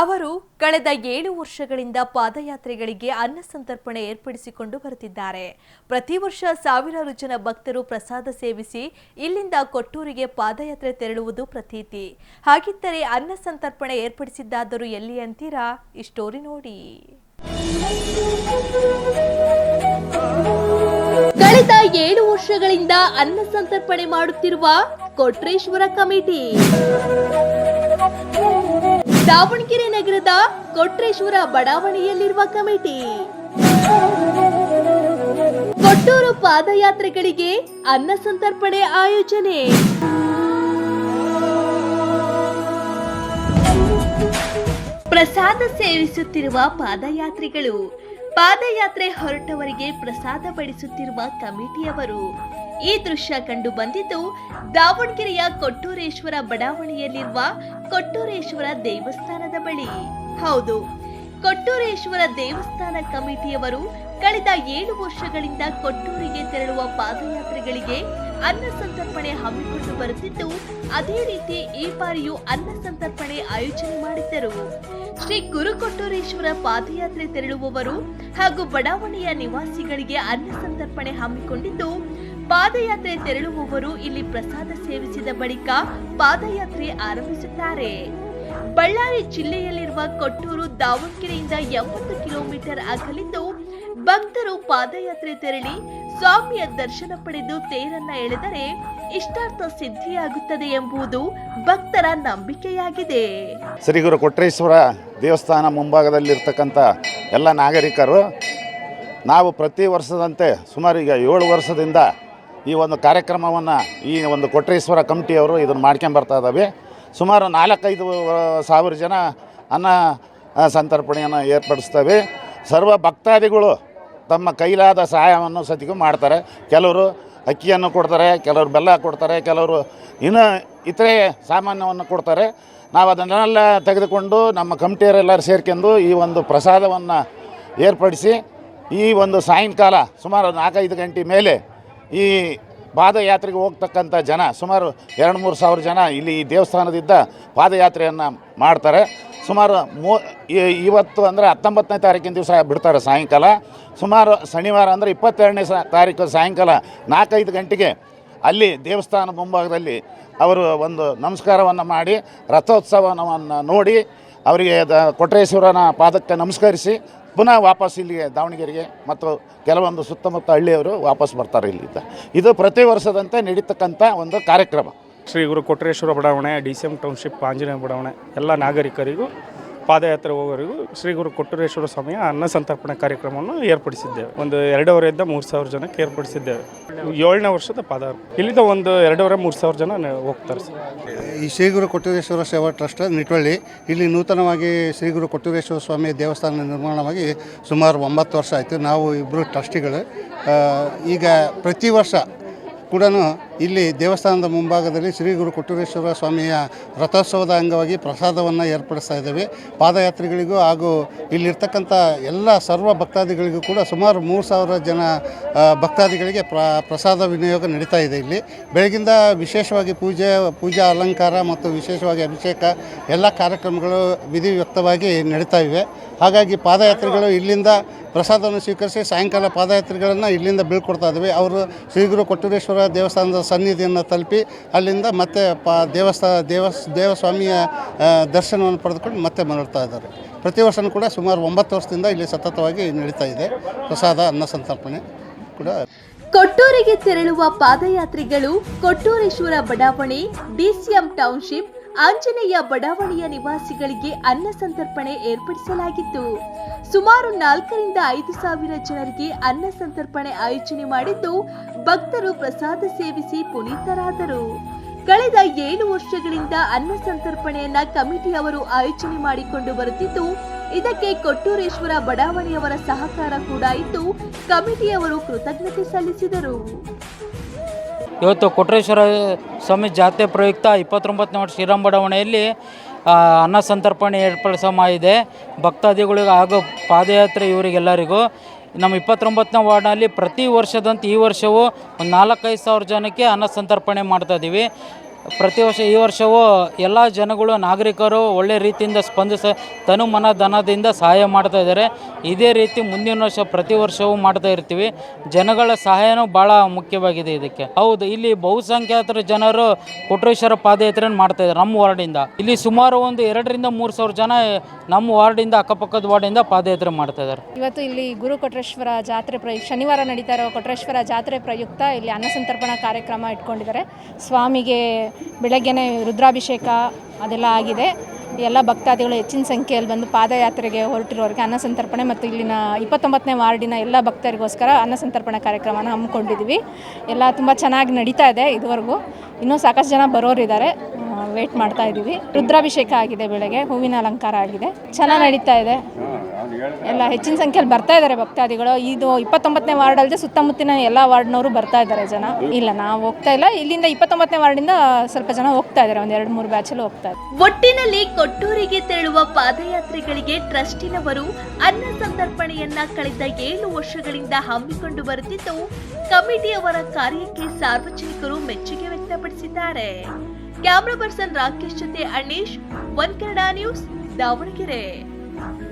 ಅವರು ಕಳೆದ ಏಳು ವರ್ಷಗಳಿಂದ ಪಾದಯಾತ್ರೆಗಳಿಗೆ ಅನ್ನ ಸಂತರ್ಪಣೆ ಏರ್ಪಡಿಸಿಕೊಂಡು ಬರುತ್ತಿದ್ದಾರೆ. ಪ್ರತಿ ವರ್ಷ ಸಾವಿರಾರು ಜನ ಭಕ್ತರು ಪ್ರಸಾದ ಸೇವಿಸಿ ಇಲ್ಲಿಂದ ಕೊಟ್ಟೂರಿಗೆ ಪಾದಯಾತ್ರೆ ತೆರಳುವುದು ಪ್ರತೀತಿ. ಹಾಗಿದ್ದರೆ ಅನ್ನ ಸಂತರ್ಪಣೆ ಏರ್ಪಡಿಸಿದ್ದಾದರೂ ಎಲ್ಲಿ ಅಂತೀರಾ? ಈ ಸ್ಟೋರಿ ನೋಡಿ. ಕಳೆದ ಏಳು ವರ್ಷಗಳಿಂದ ಅನ್ನ ಸಂತರ್ಪಣೆ ಮಾಡುತ್ತಿರುವ ಕೊಟ್ರೇಶ್ವರ ಕಮಿಟಿ. ದಾವಣಗೆರೆ ನಗರದ ಕೊಟ್ರೇಶ್ವರ ಬಡಾವಣೆಯಲ್ಲಿರುವ ಕಮಿಟಿ. ಕೊಟ್ಟೂರು ಪಾದಯಾತ್ರೆಗಳಿಗೆ ಅನ್ನ ಸಂತರ್ಪಣೆ ಆಯೋಜನೆ. ಪ್ರಸಾದ ಸೇವಿಸುತ್ತಿರುವ ಪಾದಯಾತ್ರಿಗಳು. ಪಾದಯಾತ್ರೆ ಹೊರಟವರಿಗೆ ಪ್ರಸಾದ ಬಡಿಸುತ್ತಿರುವ ಕಮಿಟಿಯವರು. ಈ ದೃಶ್ಯ ಕಂಡು ಬಂದಿದ್ದು ದಾವಣಗೆರೆಯ ಕೊಟ್ಟೂರೇಶ್ವರ ಬಡಾವಣೆಯಲ್ಲಿರುವ ಕೊಟ್ಟೂರೇಶ್ವರ ದೇವಸ್ಥಾನದ ಬಳಿ. ಹೌದು, ಕೊಟ್ಟೂರೇಶ್ವರ ದೇವಸ್ಥಾನ ಕಮಿಟಿಯವರು ಕಳೆದ ಏಳು ವರ್ಷಗಳಿಂದ ಕೊಟ್ಟೂರಿಗೆ ತೆರಳುವ ಪಾದಯಾತ್ರೆಗಳಿಗೆ ಅನ್ನ ಸಂತರ್ಪಣೆ ಹಮ್ಮಿಕೊಂಡು ಬರುತ್ತಿದ್ದು, ಅದೇ ರೀತಿ ಈ ಬಾರಿಯೂ ಅನ್ನ ಸಂತರ್ಪಣೆ ಆಯೋಜನೆ ಮಾಡಿದ್ದರು. ಶ್ರೀ ಗುರು ಕೊಟ್ಟೂರೇಶ್ವರ ಪಾದಯಾತ್ರೆ ತೆರಳುವವರು ಹಾಗೂ ಬಡಾವಣೆಯ ನಿವಾಸಿಗಳಿಗೆ ಅನ್ನ ಸಂತರ್ಪಣೆ ಹಮ್ಮಿಕೊಂಡಿದ್ದು ಪಾದಯಾತ್ರೆ ತೆರಳುವವರು ಇಲ್ಲಿ ಪ್ರಸಾದ ಸೇವಿಸಿದ ಬಳಿಕ ಪಾದಯಾತ್ರೆ ಆರಂಭಿಸುತ್ತಾರೆ. ಬಳ್ಳಾರಿ ಜಿಲ್ಲೆಯಲ್ಲಿರುವ ಕೊಟ್ಟೂರು ದಾವಣಗೆರೆಯಿಂದ ಎಂಬತ್ತು ಕಿಲೋಮೀಟರ್ ಅಗಲಿದ್ದು ಭಕ್ತರು ಪಾದಯಾತ್ರೆ ತೆರಳಿ ಸ್ವಾಮಿಯ ದರ್ಶನ ಪಡೆದು ತೇರನ್ನ ಎಳೆದರೆ ಇಷ್ಟಾರ್ಥ ಸಿದ್ಧಿಯಾಗುತ್ತದೆ ಎಂಬುದು ಭಕ್ತರ ನಂಬಿಕೆಯಾಗಿದೆ. ಶ್ರೀ ಗುರು ಕೊಟ್ರೇಶ್ವರ ದೇವಸ್ಥಾನ ಮುಂಭಾಗದಲ್ಲಿರ್ತಕ್ಕಂಥ ಎಲ್ಲ ನಾಗರಿಕರು ನಾವು ಪ್ರತಿ ವರ್ಷದಂತೆ ಸುಮಾರು ಈಗ ಏಳು ವರ್ಷದಿಂದ ಈ ಒಂದು ಕಾರ್ಯಕ್ರಮವನ್ನು ಈ ಒಂದು ಕೊಟ್ರೇಶ್ವರ ಕಮಿಟಿಯವರು ಇದನ್ನು ಮಾಡ್ಕೊಂಬರ್ತಾ ಇದ್ದಾವೆ ಸುಮಾರು ನಾಲ್ಕೈದು ಸಾವಿರ ಜನ ಅನ್ನ ಸಂತರ್ಪಣೆಯನ್ನು ಏರ್ಪಡಿಸ್ತವೆ. ಸರ್ವ ಭಕ್ತಾದಿಗಳು ತಮ್ಮ ಕೈಲಾದ ಸಹಾಯವನ್ನು ಸತಿಗೂ ಮಾಡ್ತಾರೆ. ಕೆಲವರು ಅಕ್ಕಿಯನ್ನು ಕೊಡ್ತಾರೆ, ಕೆಲವರು ಬೆಲ್ಲ ಕೊಡ್ತಾರೆ, ಕೆಲವರು ಇನ್ನು ಇತರೆ ಸಾಮಾನ್ಯವನ್ನು ಕೊಡ್ತಾರೆ. ನಾವು ಅದನ್ನೆಲ್ಲ ತೆಗೆದುಕೊಂಡು ನಮ್ಮ ಕಮಿಟಿಯವರೆಲ್ಲರೂ ಸೇರ್ಕೊಂಡು ಈ ಒಂದು ಪ್ರಸಾದವನ್ನು ಏರ್ಪಡಿಸಿ ಈ ಒಂದು ಸಾಯಂಕಾಲ ಸುಮಾರು ನಾಲ್ಕೈದು ಗಂಟೆ ಮೇಲೆ ಈ ಪಾದಯಾತ್ರೆಗೆ ಹೋಗ್ತಕ್ಕಂಥ ಜನ ಸುಮಾರು ಎರಡು ಮೂರು ಸಾವಿರ ಜನ ಇಲ್ಲಿ ಈ ದೇವಸ್ಥಾನದಿಂದ ಪಾದಯಾತ್ರೆಯನ್ನು ಮಾಡ್ತಾರೆ. ಸುಮಾರು ಮೂ ಇವತ್ತು ಅಂದರೆ ಹತ್ತೊಂಬತ್ತನೇ ತಾರೀಕಿನ ದಿವಸ ಬಿಡ್ತಾರೆ ಸಾಯಂಕಾಲ. ಸುಮಾರು ಶನಿವಾರ ಅಂದರೆ ಇಪ್ಪತ್ತೆರಡನೇ ಸ, ತಾರೀಕು ಸಾಯಂಕಾಲ ನಾಲ್ಕೈದು ಗಂಟೆಗೆ ಅಲ್ಲಿ ದೇವಸ್ಥಾನ ಮುಂಭಾಗದಲ್ಲಿ ಅವರು ಒಂದು ನಮಸ್ಕಾರವನ್ನು ಮಾಡಿ, ರಥೋತ್ಸವವನ್ನು ನೋಡಿ, ಅವರಿಗೆ ದ, ಕೊಟ್ರೇಶ್ವರನ ಪಾದಕ್ಕೆ ನಮಸ್ಕರಿಸಿ ಪುನಃ ವಾಪಸ್ ಇಲ್ಲಿಗೆ ದಾವಣಗೆರೆಗೆ ಮತ್ತು ಕೆಲವೊಂದು ಸುತ್ತಮುತ್ತ ಹಳ್ಳಿಯವರು ವಾಪಸ್ ಬರ್ತಾರೆ ಇಲ್ಲಿಂದ. ಇದು ಪ್ರತಿ ವರ್ಷದಂತೆ ನಡೀತಕ್ಕಂಥ ಒಂದು ಕಾರ್ಯಕ್ರಮ. ಶ್ರೀ ಗುರು ಕೊಟ್ರೇಶ್ವರ ಬಡಾವಣೆ, D C M township, Anjaneya ಬಡಾವಣೆ, ಎಲ್ಲ ನಾಗರಿಕರಿಗೂ ಪಾದಯಾತ್ರೆ ಹೋಗೋರಿಗೂ ಶ್ರೀ ಗುರು ಕೊಟ್ಟರೇಶ್ವರ ಸ್ವಾಮಿಯ ಅನ್ನ ಸಂತರ್ಪಣೆ ಕಾರ್ಯಕ್ರಮವನ್ನು ಏರ್ಪಡಿಸಿದ್ದೇವೆ. ಒಂದು ಎರಡೂವರೆಯಿಂದ ಮೂರು ಸಾವಿರ ಜನಕ್ಕೆ ಏರ್ಪಡಿಸಿದ್ದೇವೆ. ಏಳನೇ ವರ್ಷದ ಪಾದ ಇಲ್ಲಿಂದ ಒಂದು ಎರಡೂವರೆ, ಮೂರು ಸಾವಿರ ಜನ ಹೋಗ್ತಾರೆ ಸರ್. ಈ ಶ್ರೀ ಗುರು ಕೊಟ್ಟೂರೇಶ್ವರ ಸೇವಾ ಟ್ರಸ್ಟ್ ನಿಟ್ವಳ್ಳಿ, ಇಲ್ಲಿ ನೂತನವಾಗಿ ಶ್ರೀ ಗುರು ಕೊಟ್ಟೂರೇಶ್ವರ ಸ್ವಾಮಿ ದೇವಸ್ಥಾನ ನಿರ್ಮಾಣವಾಗಿ ಸುಮಾರು ಒಂಬತ್ತು ವರ್ಷ ಆಯಿತು. ನಾವು ಇಬ್ಬರು ಟ್ರಸ್ಟಿಗಳು ಈಗ ಪ್ರತಿ ವರ್ಷ ಕೂಡ ಇಲ್ಲಿ ದೇವಸ್ಥಾನದ ಮುಂಭಾಗದಲ್ಲಿ ಶ್ರೀ ಗುರು ಕೊಟ್ಟೂರೇಶ್ವರ ಸ್ವಾಮಿಯ ರಥೋತ್ಸವದ ಅಂಗವಾಗಿ ಪ್ರಸಾದವನ್ನು ಏರ್ಪಡಿಸ್ತಾ ಇದ್ದೇವೆ. ಪಾದಯಾತ್ರಿಗಳಿಗೂ ಹಾಗೂ ಇಲ್ಲಿರ್ತಕ್ಕಂಥ ಎಲ್ಲ ಸರ್ವ ಭಕ್ತಾದಿಗಳಿಗೂ ಕೂಡ ಸುಮಾರು ಮೂರು ಸಾವಿರ ಜನ ಭಕ್ತಾದಿಗಳಿಗೆ ಪ್ರ, ಪ್ರಸಾದ ವಿನಿಯೋಗ ನಡೀತಾ ಇದೆ ಇಲ್ಲಿ. ಬೆಳಗಿಂದ ವಿಶೇಷವಾಗಿ ಪೂಜೆ, ಪೂಜಾ ಅಲಂಕಾರ ಮತ್ತು ವಿಶೇಷವಾಗಿ ಅಭಿಷೇಕ ಎಲ್ಲ ಕಾರ್ಯಕ್ರಮಗಳು ವಿಧಿವ್ಯಕ್ತವಾಗಿ ನಡೀತಾ ಇವೆ. ಹಾಗಾಗಿ ಪಾದಯಾತ್ರಿಗಳು ಇಲ್ಲಿಂದ ಪ್ರಸಾದವನ್ನು ಸ್ವೀಕರಿಸಿ ಸಾಯಂಕಾಲ ಪಾದಯಾತ್ರಿಗಳನ್ನು ಇಲ್ಲಿಂದ ಬೀಳ್ಕೊಡ್ತಾ ಇದ್ದೀವಿ ಅವರು ಶ್ರೀಗುರು ಕೊಟ್ಟೂರೇಶ್ವರ ದೇವಸ್ಥಾನದ ಸನ್ನಿಧಿಯನ್ನು ತಲುಪಿ ಅಲ್ಲಿಂದ ಮತ್ತೆ ಪಾ ದೇವಸ್ಥಾನ ದೇವಸ್ ದೇವಸ್ವಾಮಿಯ ದರ್ಶನವನ್ನು ಪಡೆದುಕೊಂಡು ಮತ್ತೆ ಮರಳ್ತಾ ಇದ್ದಾರೆ. ಪ್ರತಿ ವರ್ಷವೂ ಕೂಡ ಸುಮಾರು ಒಂಬತ್ತು ವರ್ಷದಿಂದ ಇಲ್ಲಿ ಸತತವಾಗಿ ನಡೀತಾ ಇದೆ. ಪ್ರಸಾದ, ಅನ್ನ ಸಂತರ್ಪಣೆ ಕೂಡ. ಕೊಟ್ಟೂರಿಗೆ ತೆರಳುವ ಪಾದಯಾತ್ರಿಗಳು ಕೊಟ್ಟೂರೇಶ್ವರ ಬಡಾವಣೆ ಡಿಸಿಎಂ ಟೌನ್ಶಿಪ್ ಆಂಜನೇಯ ಬಡಾವಣೆಯ ನಿವಾಸಿಗಳಿಗೆ ಅನ್ನ ಸಂತರ್ಪಣೆ ಏರ್ಪಡಿಸಲಾಗಿತ್ತು. ಸುಮಾರು ನಾಲ್ಕರಿಂದ ಐದು ಸಾವಿರ ಜನರಿಗೆ ಅನ್ನ ಸಂತರ್ಪಣೆ ಆಯೋಜನೆ ಮಾಡಿದ್ದು ಭಕ್ತರು ಪ್ರಸಾದ ಸೇವಿಸಿ ಪುನೀತರಾದರು. ಕಳೆದ ಏಳು ವರ್ಷಗಳಿಂದ ಅನ್ನ ಸಂತರ್ಪಣೆಯನ್ನ ಕಮಿಟಿಯವರು ಆಯೋಜನೆ ಮಾಡಿಕೊಂಡು ಬರುತ್ತಿದ್ದು, ಇದಕ್ಕೆ ಕೊಟ್ಟೂರೇಶ್ವರ ಬಡಾವಣೆಯವರ ಸಹಕಾರ ಕೂಡ ಇದ್ದು, ಕಮಿಟಿಯವರು ಕೃತಜ್ಞತೆ ಸಲ್ಲಿಸಿದರು. ಇವತ್ತು ಕೊಟ್ರೇಶ್ವರ ಸ್ವಾಮಿ ಜಾತ್ರೆ ಪ್ರಯುಕ್ತ ಇಪ್ಪತ್ತೊಂಬತ್ತನೇ ವರ್ಷ ಶ್ರೀರಾಮ್ ಬಡಾವಣೆಯಲ್ಲಿ ಅನ್ನ ಸಂತರ್ಪಣೆ ಇದೆ ಭಕ್ತಾದಿಗಳಿಗೆ ಹಾಗೂ ಪಾದಯಾತ್ರೆ ಇವರಿಗೆಲ್ಲರಿಗೂ. ನಮ್ಮ ಇಪ್ಪತ್ತೊಂಬತ್ತನೇ ವಾರ್ಡ್ನಲ್ಲಿ ಪ್ರತಿ ವರ್ಷದಂತೆ ಈ ವರ್ಷವೂ ಒಂದು ನಾಲ್ಕೈದು ಸಾವಿರ ಜನಕ್ಕೆ ಅನ್ನ ಸಂತರ್ಪಣೆ ಮಾಡ್ತಾಯಿದ್ದೀವಿ ಪ್ರತಿ ವರ್ಷ ಈ ವರ್ಷವೂ ಎಲ್ಲ ಜನಗಳು, ನಾಗರಿಕರು ಒಳ್ಳೆ ರೀತಿಯಿಂದ ಸ್ಪಂದಿಸ, ತನು ಮನ ಧನದಿಂದ ಸಹಾಯ ಮಾಡ್ತಾ ಇದ್ದಾರೆ. ಇದೇ ರೀತಿ ಮುಂದಿನ ವರ್ಷ ಪ್ರತಿ ವರ್ಷವೂ ಮಾಡ್ತಾ ಇರ್ತೀವಿ. ಜನಗಳ ಸಹಾಯನೂ ಭಾಳ ಮುಖ್ಯವಾಗಿದೆ ಇದಕ್ಕೆ. ಹೌದು, ಇಲ್ಲಿ ಬಹುಸಂಖ್ಯಾತರ ಜನರು ಕೊಟ್ರೇಶ್ವರ ಪಾದಯಾತ್ರೆಯನ್ನು ಮಾಡ್ತಾ ಇದ್ದಾರೆ ನಮ್ಮ ವಾರ್ಡಿಂದ. ಇಲ್ಲಿ ಸುಮಾರು ಒಂದು ಎರಡರಿಂದ ಮೂರು ಸಾವಿರ ಜನ ನಮ್ಮ ವಾರ್ಡಿಂದ, ಅಕ್ಕಪಕ್ಕದ ವಾರ್ಡಿಂದ ಪಾದಯಾತ್ರೆ ಮಾಡ್ತಾ ಇದ್ದಾರೆ. ಇವತ್ತು ಇಲ್ಲಿ ಗುರು ಕೊಟ್ರೇಶ್ವರ ಜಾತ್ರೆ ಪ್ರಯುಕ್ತ ಶನಿವಾರ ನಡೀತಾ ಇರೋ ಕೊಟ್ರೇಶ್ವರ ಜಾತ್ರೆ ಪ್ರಯುಕ್ತ ಇಲ್ಲಿ ಅನ್ನಸಂತರ್ಪಣಾ ಕಾರ್ಯಕ್ರಮ ಇಟ್ಕೊಂಡಿದ್ದಾರೆ. ಸ್ವಾಮಿಗೆ ಬೆಳಗ್ಗೆನೆ ರುದ್ರಾಭಿಷೇಕ ಅದೆಲ್ಲ ಆಗಿದೆ. ಎಲ್ಲ ಭಕ್ತಾದಿಗಳು ಹೆಚ್ಚಿನ ಸಂಖ್ಯೆಯಲ್ಲಿ ಬಂದು ಪಾದಯಾತ್ರೆಗೆ ಹೊರಟಿರೋರಿಗೆ ಅನ್ನಸಂತರ್ಪಣೆ ಮತ್ತು ಇಲ್ಲಿನ ಇಪ್ಪತ್ತೊಂಬತ್ತನೇ ವಾರ್ಡಿನ ಎಲ್ಲ ಭಕ್ತರಿಗೋಸ್ಕರ ಅನ್ನಸಂತರ್ಪಣೆ ಕಾರ್ಯಕ್ರಮನ ಹಮ್ಮಿಕೊಂಡಿದ್ದೀವಿ. ಎಲ್ಲ ತುಂಬ ಚೆನ್ನಾಗಿ ನಡೀತಾ ಇದೆ ಇದುವರೆಗೂ. ಇನ್ನೂ ಸಾಕಷ್ಟು ಜನ ಬರೋರಿದ್ದಾರೆ. ವೇಟ್ ಮಾಡ್ತಾ ಇದ್ದೀವಿ. ರುದ್ರಾಭಿಷೇಕ ಆಗಿದೆ ಬೆಳಗ್ಗೆ. ಹೂವಿನ ಅಲಂಕಾರ ಆಗಿದೆ. ಚೆನ್ನಾಗಿ ನಡೀತಾ ಇದೆ. ಎಲ್ಲ ಹೆಚ್ಚಿನ ಸಂಖ್ಯೆಯಲ್ಲಿ ಬರ್ತಾ ಇದ್ದಾರೆ ಭಕ್ತಾದಿಗಳು. ಇದು ಇಪ್ಪತ್ತೊಂಬತ್ತನೇ ವಾರ್ಡ್ ಅಲ್ಲದೆ ಸುತ್ತಮುತ್ತಿನ ಎಲ್ಲ ವಾರ್ಡ್ನವರು ಬರ್ತಾ ಇದ್ದಾರೆ ಜನ. ಇಲ್ಲ, ನಾವು ಹೋಗ್ತಾ ಇಲ್ಲ. ಇಲ್ಲಿಂದ ಇಪ್ಪತ್ತೊಂಬತ್ತನೇ ವಾರ್ಡಿಂದ ಸ್ವಲ್ಪ ಜನ ಹೋಗ್ತಾ ಇದ್ದಾರೆ. ಒಂದು ಎರಡು, ಮೂರು ಬ್ಯಾಚಲ್ಲಿ ಹೋಗ್ತಾ ಇದ್ದಾರೆ. ಒಟ್ಟಿನಲ್ಲಿ ಕೊಟ್ಟೂರಿಗೆ ತೆರಳುವ ಪಾದಯಾತ್ರೆಗಳಿಗೆ ಟ್ರಸ್ಟಿನವರು ಅನ್ನ ಸಂದರ್ಪಣೆಯನ್ನ ಕಳೆದ ಏಳು ವರ್ಷಗಳಿಂದ ಹಮ್ಮಿಕೊಂಡು ಬರುತ್ತಿದ್ದು ಕಮಿಟಿಯವರ ಕಾರ್ಯಕ್ಕೆ ಸಾರ್ವಜನಿಕರು ಮೆಚ್ಚುಗೆ ವ್ಯಕ್ತಪಡಿಸಿದ್ದಾರೆ. ಕ್ಯಾಮ್ರಾ ಪರ್ಸನ್ ರಾಕೇಶ್ ಜೊತೆ ಅಣೇಶ್ ಒನ್ ಕನ್ನಡ ನ್ಯೂಸ್, ದಾವಣಗೆರೆ.